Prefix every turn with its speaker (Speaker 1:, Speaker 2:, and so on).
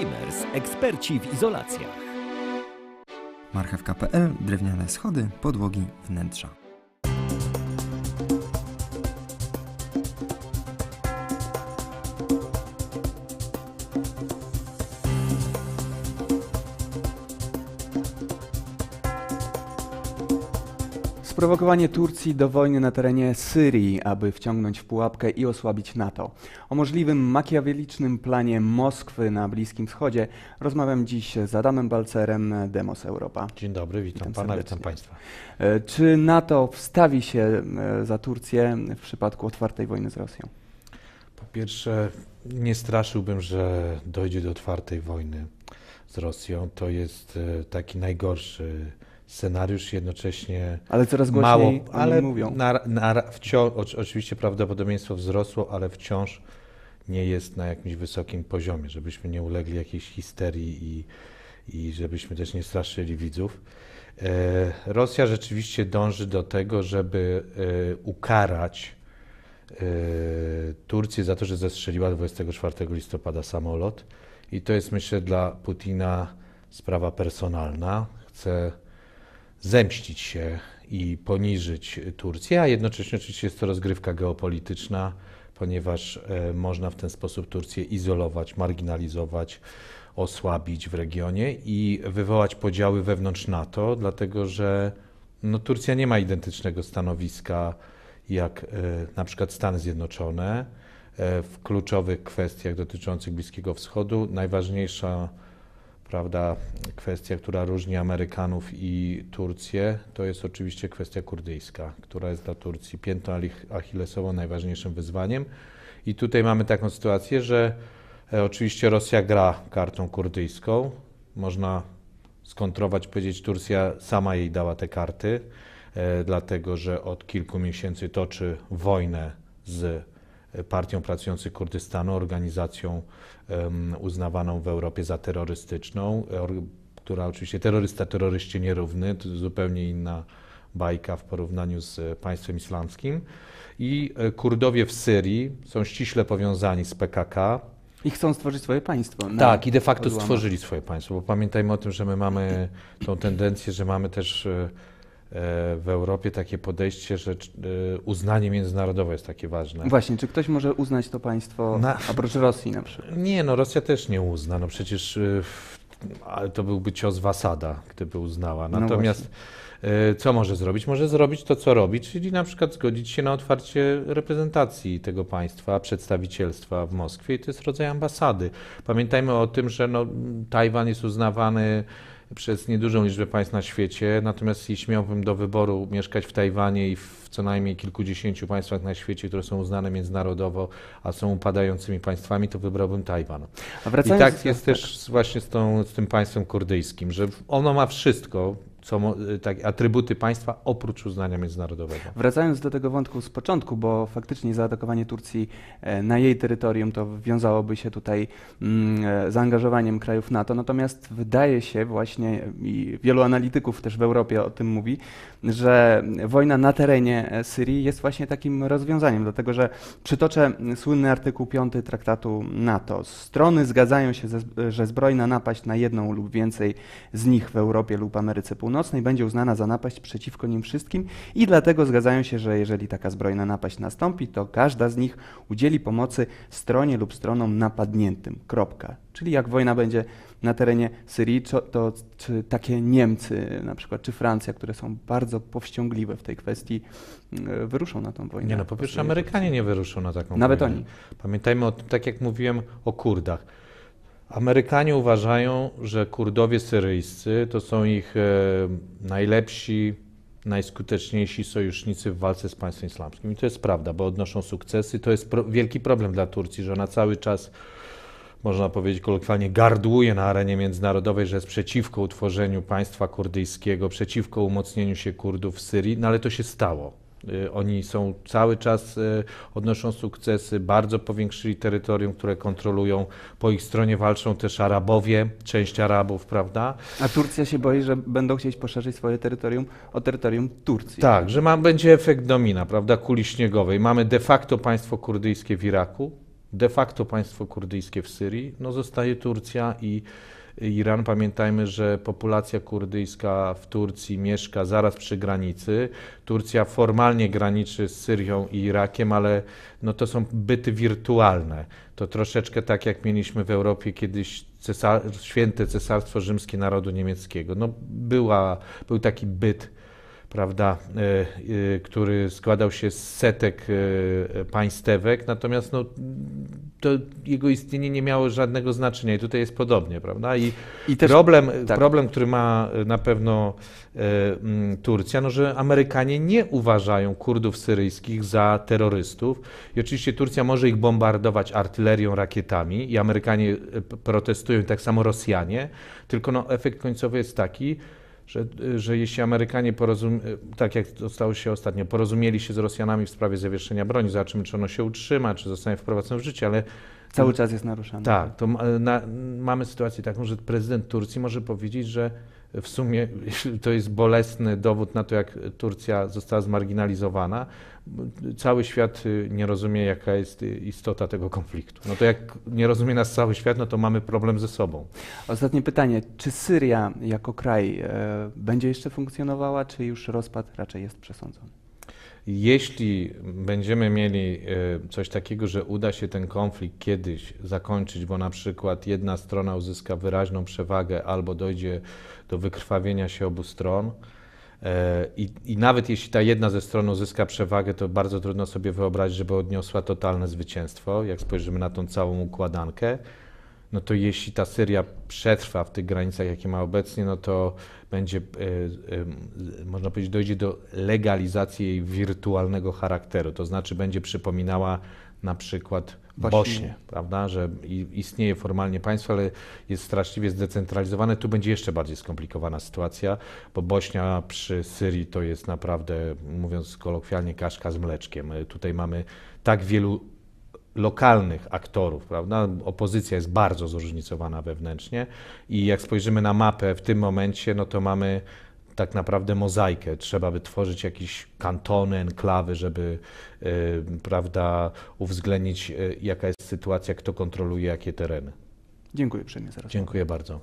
Speaker 1: Glimmers, eksperci w izolacjach.
Speaker 2: Marchewka.pl, drewniane schody, podłogi, wnętrza.
Speaker 3: Sprowokowanie Turcji do wojny na terenie Syrii, aby wciągnąć w pułapkę i osłabić NATO. O możliwym makiawelicznym planie Moskwy na Bliskim Wschodzie rozmawiam dziś z Adamem Balcerem, Demos Europa.
Speaker 4: Dzień dobry, witam,
Speaker 3: Witam
Speaker 4: pana,
Speaker 3: serdecznie.
Speaker 4: witam państwa.
Speaker 3: E, Czy NATO wstawi się e, za Turcję w przypadku otwartej wojny z Rosją?
Speaker 4: Po pierwsze, nie straszyłbym, że dojdzie do otwartej wojny z Rosją. To jest e, taki najgorszy scenariusz, jednocześnie
Speaker 3: Ale coraz głośniej
Speaker 4: mało, ale
Speaker 3: mówią.
Speaker 4: na, na, wciąż, oczy- oczywiście prawdopodobieństwo wzrosło, ale wciąż nie jest na jakimś wysokim poziomie, żebyśmy nie ulegli jakiejś histerii i, i żebyśmy też nie straszyli widzów. E, Rosja rzeczywiście dąży do tego, żeby e, ukarać e, Turcję za to, że zestrzeliła 24 listopada samolot. I to jest, myślę, dla Putina sprawa personalna. Chce zemścić się i poniżyć Turcję, a jednocześnie oczywiście jest to rozgrywka geopolityczna, ponieważ e, można w ten sposób Turcję izolować, marginalizować, osłabić w regionie i wywołać podziały wewnątrz NATO, dlatego że no, Turcja nie ma identycznego stanowiska jak e, na przykład Stany Zjednoczone e, w kluczowych kwestiach dotyczących Bliskiego Wschodu. Najważniejsza prawda, kwestia, która różni Amerykanów i Turcję, to jest oczywiście kwestia kurdyjska, która jest dla Turcji piętą ach- achillesową, najważniejszym wyzwaniem. I tutaj mamy taką sytuację, że e, oczywiście Rosja gra kartą kurdyjską. Można skontrować, powiedzieć, Turcja sama jej dała te karty, e, dlatego że od kilku miesięcy toczy wojnę z Partią Pracujących Kurdystanu, organizacją uznawaną w Europie za terrorystyczną, or, która oczywiście terrorysta terroryście nierówny, to zupełnie inna bajka w porównaniu z e, państwem islamskim. I e, Kurdowie w Syrii są ściśle powiązani z PKK,
Speaker 3: I chcą stworzyć swoje państwo.
Speaker 4: tak, i de facto stworzyli swoje państwo, bo pamiętajmy o tym, że my mamy tą tendencję, że mamy też e, w Europie takie podejście, że e, uznanie międzynarodowe jest takie ważne.
Speaker 3: Właśnie, czy ktoś może uznać to państwo
Speaker 4: Na-
Speaker 3: oprócz Rosji na przykład?
Speaker 4: Nie, no Rosja też nie uzna, no przecież e, ale to byłby cios w Asada, gdyby uznała.
Speaker 3: No
Speaker 4: Natomiast e, co może zrobić? Może zrobić to, co robi, czyli na przykład zgodzić się na otwarcie reprezentacji tego państwa, przedstawicielstwa w Moskwie i to jest rodzaj ambasady. Pamiętajmy o tym, że no, Tajwan jest uznawany przez niedużą liczbę państw na świecie, natomiast jeśli miałbym do wyboru mieszkać w Tajwanie i w co najmniej kilkudziesięciu państwach na świecie, które są uznane międzynarodowo, a są upadającymi państwami, to wybrałbym Tajwan. I tak jest też z- właśnie z, tą, z tym państwem kurdyjskim, że ono ma wszystko, co, mo- tak, atrybuty państwa oprócz uznania międzynarodowego.
Speaker 3: Wracając do tego wątku z początku, bo faktycznie zaatakowanie Turcji e, na jej terytorium to wiązałoby się tutaj mm, e, zaangażowaniem krajów NATO, natomiast wydaje się właśnie, i wielu analityków też w Europie o tym mówi, że wojna na terenie e, Syrii jest właśnie takim rozwiązaniem, dlatego że przytoczę słynny artykuł 5 traktatu NATO. Strony zgadzają się, ze, że zbrojna napaść na jedną lub więcej z nich w Europie lub Ameryce Północnej będzie uznana za napaść przeciwko nim wszystkim i dlatego zgadzają się, że jeżeli taka zbrojna napaść nastąpi, to każda z nich udzieli pomocy stronie lub stronom napadniętym. Kropka. Czyli jak wojna będzie na terenie Syrii, to, czy takie Niemcy na przykład, czy Francja, które są bardzo powściągliwe w tej kwestii, y, wyruszą na tą wojnę.
Speaker 4: Nie no, po pierwsze Amerykanie nie wyruszą na taką
Speaker 3: Nawet
Speaker 4: wojnę.
Speaker 3: oni.
Speaker 4: Pamiętajmy o tym, tak jak mówiłem o Kurdach. Amerykanie uważają, że Kurdowie syryjscy to są ich e, najlepsi, najskuteczniejsi sojusznicy w walce z państwem islamskim. I to jest prawda, bo odnoszą sukcesy. To jest pro, wielki problem dla Turcji, że ona cały czas, można powiedzieć kolokwialnie, gardłuje na arenie międzynarodowej, że jest przeciwko utworzeniu państwa kurdyjskiego, przeciwko umocnieniu się Kurdów w Syrii, no ale to się stało. Y, Oni są cały czas, y, odnoszą sukcesy, bardzo powiększyli terytorium, które kontrolują. Po ich stronie walczą też Arabowie, część Arabów, prawda?
Speaker 3: A Turcja się boi, że będą chcieć poszerzyć swoje terytorium o terytorium Turcji.
Speaker 4: Tak, że ma, będzie efekt domina, prawda, kuli śniegowej. Mamy de facto państwo kurdyjskie w Iraku, de facto państwo kurdyjskie w Syrii, no zostaje Turcja i Iran. Pamiętajmy, że populacja kurdyjska w Turcji mieszka zaraz przy granicy. Turcja formalnie graniczy z Syrią i Irakiem, ale no to są byty wirtualne. To troszeczkę tak jak mieliśmy w Europie kiedyś cesar, święte cesarstwo rzymskie narodu niemieckiego. No była, był taki byt prawda, e, e, który składał się z setek e, państewek, natomiast no, to jego istnienie nie miało żadnego znaczenia i tutaj jest podobnie, prawda? I,
Speaker 3: I też
Speaker 4: problem,
Speaker 3: tak.
Speaker 4: problem, który ma na pewno e, mm, Turcja, no, że Amerykanie nie uważają Kurdów syryjskich za terrorystów i oczywiście Turcja może ich bombardować artylerią, rakietami i Amerykanie e, protestują, tak samo Rosjanie, tylko no, efekt końcowy jest taki, że, że jeśli Amerykanie, porozum, tak jak to stało się ostatnio, porozumieli się z Rosjanami w sprawie zawieszenia broni, zobaczymy, czy ono się utrzyma, czy zostanie wprowadzone w życie, ale
Speaker 3: cały czas jest naruszany.
Speaker 4: tak, to ma- na, mamy sytuację taką, że prezydent Turcji może powiedzieć, że w sumie to jest bolesny dowód na to, jak Turcja została zmarginalizowana. Cały świat y, nie rozumie, jaka jest y, istota tego konfliktu. No to jak nie rozumie nas cały świat, no to mamy problem ze sobą.
Speaker 3: Ostatnie pytanie. Czy Syria jako kraj e, będzie jeszcze funkcjonowała, czy już rozpad raczej jest przesądzony?
Speaker 4: Jeśli będziemy mieli e, coś takiego, że uda się ten konflikt kiedyś zakończyć, bo na przykład jedna strona uzyska wyraźną przewagę albo dojdzie do wykrwawienia się obu stron, e, i, I nawet jeśli ta jedna ze stron uzyska przewagę, to bardzo trudno sobie wyobrazić, żeby odniosła totalne zwycięstwo, jak spojrzymy na tą całą układankę. No to jeśli ta Syria przetrwa w tych granicach, jakie ma obecnie, no to będzie, e, e, można powiedzieć, dojdzie do legalizacji jej wirtualnego charakteru. To znaczy będzie przypominała na przykład
Speaker 3: Bośnię.
Speaker 4: Bośnię, prawda, że istnieje formalnie państwo, ale jest straszliwie zdecentralizowane. Tu będzie jeszcze bardziej skomplikowana sytuacja, bo Bośnia przy Syrii to jest naprawdę, mówiąc kolokwialnie, kaszka z mleczkiem. E, Tutaj mamy tak wielu lokalnych aktorów, prawda? Opozycja jest bardzo zróżnicowana wewnętrznie i jak spojrzymy na mapę w tym momencie, no to mamy tak naprawdę mozaikę. Trzeba wytworzyć jakieś kantony, enklawy, żeby e, prawda, uwzględnić e, jaka jest sytuacja, kto kontroluje jakie tereny.
Speaker 3: Dziękuję uprzejmie za rozmowę.
Speaker 4: Dziękuję bardzo.